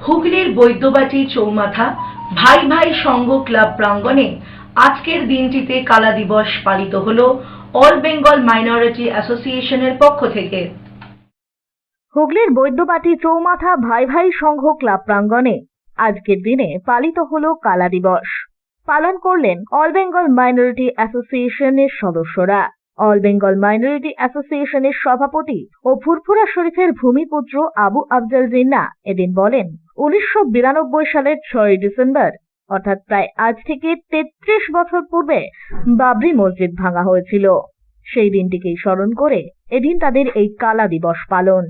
হুগলির বৈদ্যবাটি চৌমাথা ভাই ভাই সংঘ ক্লাব প্রাঙ্গণে আজকের দিনটিতে কালা দিবস পালিত হল অল বেঙ্গল মাইনরিটি অ্যাসোসিয়েশনের পক্ষ থেকে। হুগলির বৈদ্যবাটি চৌমাথা ভাই ভাই সংঘ ক্লাব প্রাঙ্গণে আজকের দিনে পালিত হলো কালা দিবস। পালন করলেন অল বেঙ্গল মাইনরিটি অ্যাসোসিয়েশনের সদস্যরা। অল বেঙ্গল মাইনরিটি অ্যাসোসিয়েশনের সভাপতি ও ফুরফুরা শরীফের ভূমিপুত্র আবু আফজাল জিন্না এদিন বলেন উনিশশো বিরানব্বই সালের ছয় ডিসেম্বর, অর্থাৎ প্রায় আজ থেকে তেত্রিশ বছর পূর্বে বাবরি মসজিদ ভাঙা হয়েছিল। সেই দিনটিকেই স্মরণ করে এদিন তাদের এই কালা দিবস পালন।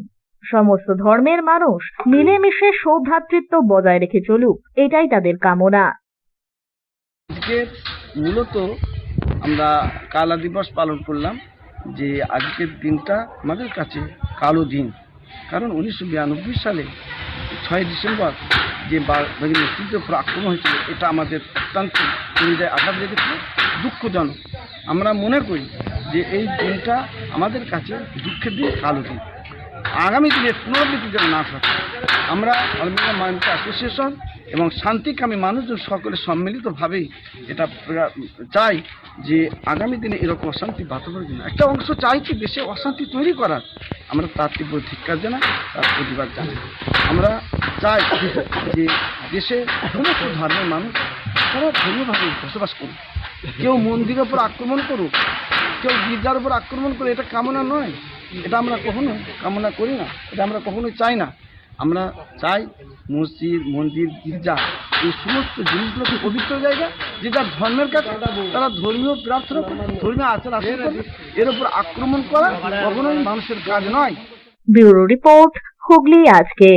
সমস্ত ধর্মের মানুষ মিলেমিশে সৌভ্রাতৃত্ব বজায় রেখে চলুক, এটাই তাদের কামনা। মূলত আমরা কালা দিবস পালন করলাম যে আজকের দিনটা আমাদের কাছে কালো দিন। কারণ উনিশশো বিরানব্বই সালে ছয় ডিসেম্বর যে মসজিদের উপর আক্রমণ হয়েছিল, এটা আমাদের অত্যন্ত হৃদয় আঘাত লেগেছিল, দুঃখজনক। আমরা মনে করি যে এই দিনটা আমাদের কাছে দুঃখের দিন কালো দিন। আগামী দিনে পুনরাবৃত্তি যেন না থাকে আমরা অলমিনা মাইন্ড অ্যাসোসিয়েশন এবং শান্তিকামী মানুষজন সকলে সম্মিলিতভাবেই এটা চাই যে আগামী দিনে এরকম অশান্তি বাতাবরণ জন্য। একটা অংশ চাই চাইছি দেশে অশান্তি তৈরি করার? আমরা তার তীব্র ধিক্কার জানাই, তার প্রতিবাদ জানাই। আমরা চাই যে দেশে সমস্ত ধর্মের মানুষ তারা ধর্মীয়ভাবে বসবাস করুক। কেউ মন্দিরের উপর আক্রমণ করুক, কেউ গির্জার উপর আক্রমণ করে এটা কামনা নয়। এটা আমরা কখনো কামনা করি না, এটা আমরা কখনো চাই না। আমরা চাই মসজিদ, মন্দির, গির্জা, এই সমস্ত জিনিসগুলোকে পবিত্র জায়গা যে যার ধর্মের কাছে, তারা ধর্মীয় প্রার্থনা করে, ধর্মীয় আচার আচরণ করে, এর উপর আক্রমণ করা কখনোই মানুষের কাজ নয়। ব্যুরো রিপোর্ট হুগলি আজকে।